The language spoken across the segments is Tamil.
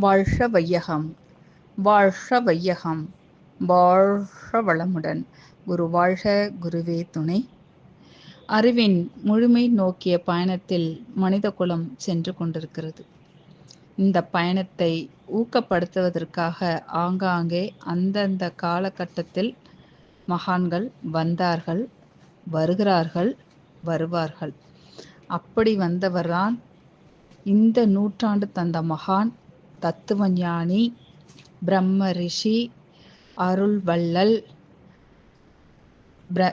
வாழ்க வையகம் வாழ்க வையகம் வாழ்க வளமுடன் குரு வாழ்க குருவே துணை. அறிவின் முழுமை நோக்கிய பயணத்தில் மனித குலம் சென்று கொண்டிருக்கிறது. இந்த பயணத்தை ஊக்கப்படுத்துவதற்காக ஆங்காங்கே அந்தந்த காலகட்டத்தில் மகான்கள் வந்தார்கள் வருகிறார்கள் வருவார்கள். அப்படி வந்தவர்தான் இந்த நூற்றாண்டு தந்த மகான் தத்துவஞானி பிரம்ம ரிஷி அருள்வள்ளல் பிர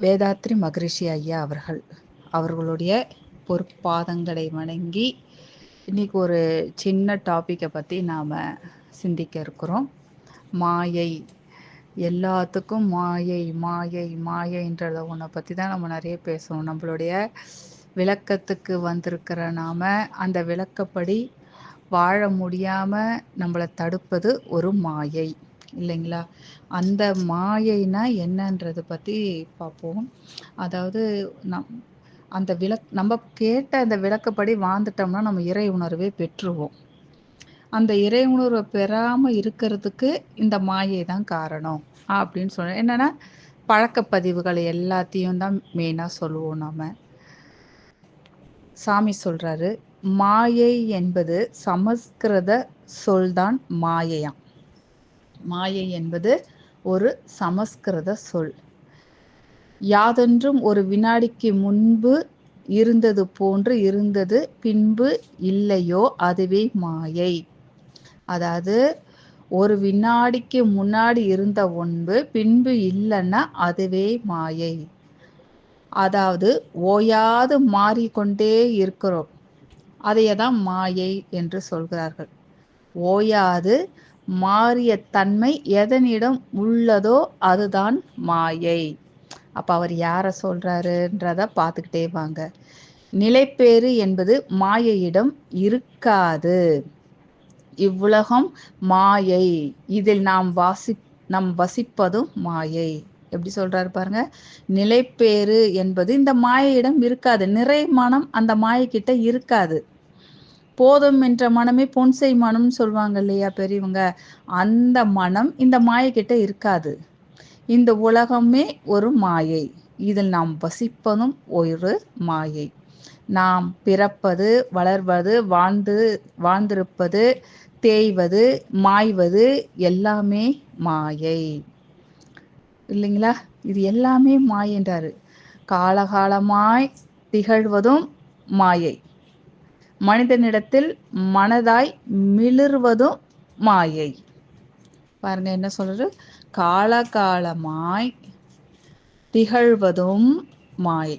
வேதாத்ரி மகரிஷி ஐயா அவர்கள். அவர்களுடைய பொற்பாதங்களை வணங்கி இன்னைக்கு ஒரு சின்ன டாப்பிக்கை பற்றி நாம் சிந்திக்க இருக்கிறோம். மாயை. எல்லாத்துக்கும் மாயை மாயை மாயைன்றத ஒன்றை பற்றி தான் நம்ம நிறைய பேசுவோம். நம்மளுடைய விளக்கத்துக்கு வந்திருக்கிற நாம் அந்த விளக்கப்படி வாழ முடியாமல் நம்மளை தடுப்பது ஒரு மாயை இல்லைங்களா? அந்த மாயைனா என்னன்றதை பற்றி பார்ப்போம். அதாவது நம் அந்த விளக் நம்ம கேட்ட அந்த விளக்கப்படி வாழ்ந்துட்டோம்னா நம்ம இறை உணர்வே பெற்றுவோம். அந்த இறை உணர்வை பெறாமல் இருக்கிறதுக்கு இந்த மாயை தான் காரணம் அப்படின்னு சொல்ல என்னென்னா பழக்கப்பதிவுகள் எல்லாத்தையும் தான் மெயினாக சொல்லுவோம் நம்ம சாமி சொல்கிறாரு மாயை என்பது சமஸ்கிருத சொல்தான் மாயையாம். மாயை என்பது ஒரு சமஸ்கிருத சொல். யாதொன்றும் ஒரு வினாடிக்கு முன்பு இருந்தது போன்று இருந்தது பின்பு இல்லையோ அதுவே மாயை. அதாவது ஒரு வினாடிக்கு முன்னாடி இருந்த ஒன்பு பின்பு இல்லைன்னா அதுவே மாயை. அதாவது ஓயாது மாறிக்கொண்டே இருக்கிறோம். அதையே தான் மாயை என்று சொல்கிறார்கள். ஓயாது மாறிய தன்மை எதனிடம் உள்ளதோ அதுதான் மாயை. அப்போ அவர் யாரை சொல்கிறாருன்றத பார்த்துக்கிட்டே வாங்க. நிலைப்பேறு என்பது மாயையிடம் இருக்காது. இவ்வுலகம் மாயை. இதில் நாம் வாசி நம் வசிப்பதும் மாயை. எப்படி சொல்றாரு பாருங்க? நிலைப்பேறு என்பது இந்த மாயையிடம் இருக்காது. நிறை மனம் அந்த மாயக்கிட்ட இருக்காது. போதும் என்ற மனமே பொன்சை மனம்னு சொல்லுவாங்க இல்லையா பெரியவங்க? அந்த மனம் இந்த மாயக்கிட்ட இருக்காது. இந்த உலகமே ஒரு மாயை. இதில் நாம் வசிப்பதும் ஒரு மாயை. நாம் பிறப்பது வளர்வது வாழ்ந்து வாழ்ந்திருப்பது தேய்வது மாய்வது எல்லாமே மாயை. இல்லைங்களா? இது எல்லாமே மாயன்றாரு காலகாலமாய் திகழ்வதும் மாயை. மனிதனிடத்தில் மனதாய் மிளிர்வதும் மாயை. பாருங்க என்ன சொல்றது? காலகாலமாய் திகழ்வதும் மாயை.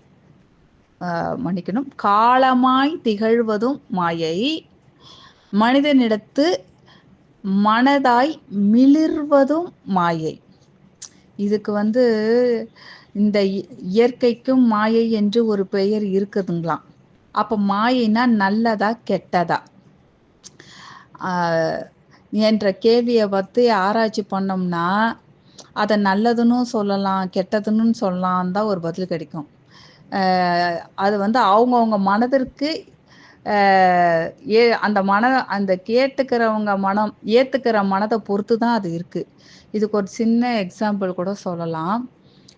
மன்னிக்கணும். காலமாய் திகழ்வதும் மாயை. மனிதனிடத்து மனதாய் மிளிர்வதும் மாயை. இதுக்கு வந்து இந்த இயற்கைக்கும் மாயை என்று ஒரு பெயர் இருக்குதுங்களாம். அப்போ மாயைனா நல்லதா கெட்டதா? என்ற கேள்வியை பற்றி ஆராய்ச்சி பண்ணோம்னா அதை நல்லதுன்னு சொல்லலாம் கெட்டதுன்னு சொல்லலாம் தான் ஒரு பதில் கிடைக்கும். அது வந்து அவங்கவுங்க மனதிற்கு ஏ அந்த மன அந்த கேட்டுக்கிறவங்க மனம் ஏற்றுக்கிற மனதை பொறுத்து தான் அது இருக்குது இதுக்கு ஒரு சின்ன எக்ஸாம்பிள் கூட சொல்லலாம்.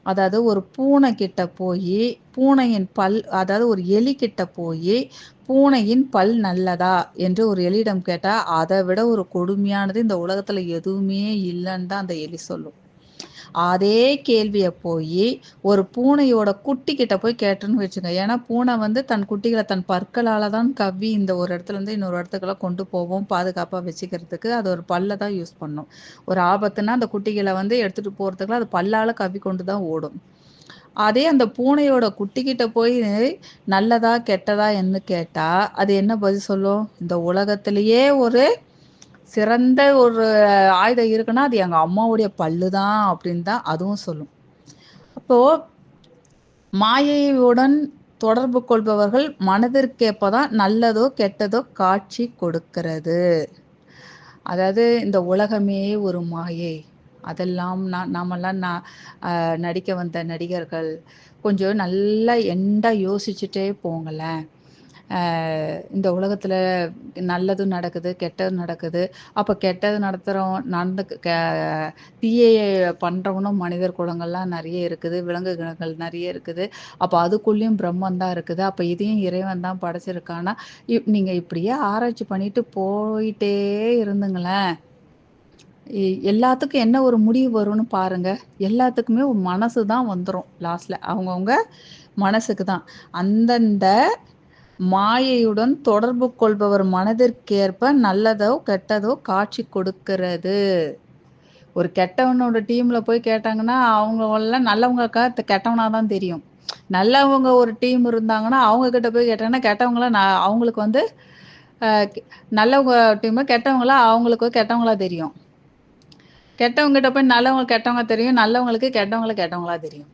அதாவது ஒரு பூனை கிட்ட போய் பூனையின் பல் அதாவது ஒரு எலி கிட்ட போய் பூனையின் பல் நல்லதா என்று ஒரு எலியிடம் கேட்டால் அதை விட ஒரு கொடுமையானது இந்த உலகத்தில் எதுவுமே இல்லைன்னு தான் அந்த எலி சொல்லும். அதே கேள்வியை போய் ஒரு பூனையோட குட்டி கிட்ட போய் கேட்டோன்னு வச்சுங்க ஏன்னா பூனை வந்து தன் குட்டிகளை தன் பற்களால் தான் கவ்வி இந்த ஒரு இடத்துல இருந்து இன்னொரு இடத்துக்கெல்லாம் கொண்டு போவோம் பாதுகாப்பாக வச்சுக்கிறதுக்கு அது ஒரு பல்ல தான் யூஸ் பண்ணும். ஒரு ஆபத்துனா அந்த குட்டிகளை வந்து எடுத்துகிட்டு போகிறதுக்குலாம் அது பல்லால் கவ்வி கொண்டு தான் ஓடும். அதே அந்த பூனையோட குட்டிக்கிட்ட போய் நல்லதா கெட்டதா என்ன கேட்டால் அது என்ன பதில் சொல்லும்? இந்த உலகத்திலேயே ஒரு சிறந்த ஒரு ஆயுதம் இருக்குன்னா அது எங்கள் அம்மாவுடைய பல்லு தான் அப்படின்னு தான் அதுவும் சொல்லும். அப்போது மாயையுடன் தொடர்பு கொள்பவர்கள் மனதிற்கேற்பதான் நல்லதோ கெட்டதோ காட்சி கொடுக்கிறது. அதாவது இந்த உலகமே ஒரு மாயை. அதெல்லாம் நான் நாமெல்லாம் நான் நடிக்க வந்த நடிகர்கள் கொஞ்சம் நல்லா எண்டாக யோசிச்சுட்டே போங்களேன். இந்த உலகத்தில் நல்லதும் நடக்குது கெட்டதும் நடக்குது. அப்போ கெட்டது நடத்துகிறோம் நடந்து க தீய பண்ணுறவனும் மனிதர் குலங்கள்லாம் நிறைய இருக்குது விலங்குகள் நிறைய இருக்குது. அப்போ அதுக்குள்ளேயும் பிரம்மம் தான் இருக்குது. அப்போ இதையும் இறைவன் தான் படைச்சிருக்கானா? இப் நீங்கள் இப்படியே ஆராய்ச்சி பண்ணிட்டு போயிட்டே இருந்துங்களேன். எல்லாத்துக்கும் என்ன ஒரு முடிவு வரும்னு பாருங்க. எல்லாத்துக்குமே மனசு தான் வந்துடும் லாஸ்ட்ல. அவங்கவுங்க மனசுக்கு தான். அந்தந்த மாயையுடன் தொடர்பு கொள்பவர் மனதிற்கேற்ப நல்லதோ கெட்டதோ காட்சி கொடுக்கிறது. ஒரு கெட்டவனோட டீம்ல போய் கேட்டாங்கன்னா அவங்க எல்லாம் நல்லவங்களுக்கா கெட்டவனா தான் தெரியும். நல்லவங்க ஒரு டீம் இருந்தாங்கன்னா அவங்க கிட்ட போய் கேட்டாங்கன்னா கெட்டவங்களாம் நான் அவங்களுக்கு வந்து நல்லவங்க டீமு கெட்டவங்களா அவங்களுக்கு கெட்டவங்களா தெரியும். கெட்டவங்ககிட்ட போய் நல்லவங்க கெட்டவங்க தெரியும் நல்லவங்களுக்கு கெட்டவங்கள கெட்டவங்களா தெரியும்.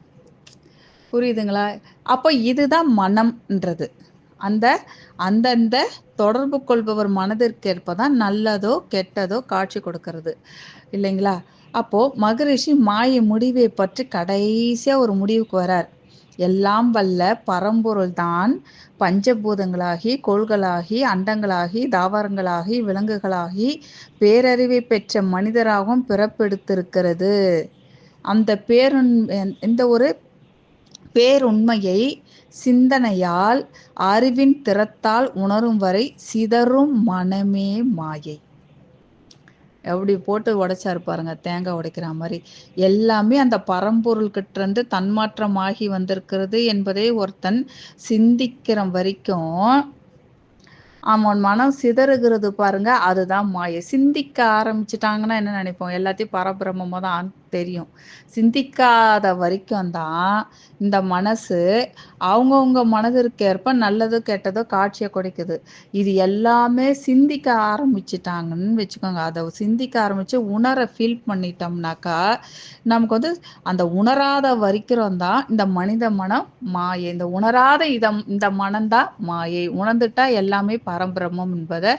புரியுதுங்களா? அப்போ இதுதான் மனம்ன்றது. அந்த அந்தந்த தொடர்பு கொள்பவர் மனதிற்கேற்ப தான் நல்லதோ கெட்டதோ காட்சி கொடுக்கறது. இல்லைங்களா? அப்போ மகரிஷி மாய முடிவை பற்றி கடைசியா ஒரு முடிவுக்கு வரார். எல்லாம் வல்ல பரம்பொருள் தான் பஞ்சபூதங்களாகி கோள்களாகி அண்டங்களாகி தாவரங்களாகி விலங்குகளாகி பேரறிவை பெற்ற மனிதராகவும் பிறப்பெடுத்திருக்கிறது. அந்த பேருண் இந்த ஒரு பேருண்மையை சிந்தனையால் அறிவின் திறத்தால் உணரும் வரை சிதறும் மனமே மாயை. எப்படி போட்டு உடைச்சாரு பாருங்க தேங்காய் உடைக்கிற மாதிரி. எல்லாமே அந்த பரம்பொருள் கிட்ட தன்மாற்றமாகி வந்திருக்கிறது என்பதை ஒருத்தன் சிந்திக்கிற வரைக்கும் அவன் மனம் சிதறுகிறது பாருங்க அதுதான் மாயை. சிந்திக்க ஆரம்பிச்சிட்டாங்கன்னா என்ன நினைப்போம்? எல்லாத்தையும் பரபிரமமாக தான் தெரியும். சிந்திக்காத வரைக்கும் தான் இந்த மனசு அவங்கவுங்க மனதிற்கு ஏற்ப நல்லதோ கெட்டதோ காட்சியை கொடுக்குது. இது எல்லாமே சிந்திக்க ஆரம்பிச்சிட்டாங்கன்னு வச்சுக்கோங்க. அதை சிந்திக்க ஆரம்பித்து உணர ஃபீல் பண்ணிட்டோம்னாக்கா நமக்கு வந்து அந்த உணராத வரைக்கும் தான் இந்த மனித மனம் மாயை. இந்த உணராத இதம் இந்த மனம்தான் மாயை. உணர்ந்துட்டா எல்லாமே பரம்பிரமம் என்பதை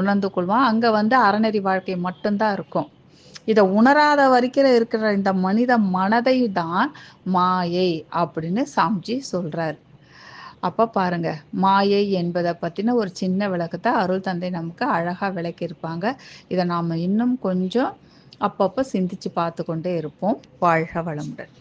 உணர்ந்து கொள்வான் அங்கே வந்து அறநெறி வாழ்க்கை மட்டும்தான் இருக்கும். இதை உணராத வரைக்கும் இருக்கிற இந்த மனித மனதை தான் மாயை அப்படின்னு சாமிஜி சொல்றாரு. அப்ப பாருங்க மாயை என்பதை பத்தின ஒரு சின்ன விளக்கத்தை அருள் தந்தை நமக்கு அழகா விளக்கியிருப்பாங்க. இதை நாம இன்னும் கொஞ்சம் அப்பப்போ சிந்திச்சு பார்த்து கொண்டே இருப்போம். வாழ்க வளமுடன்.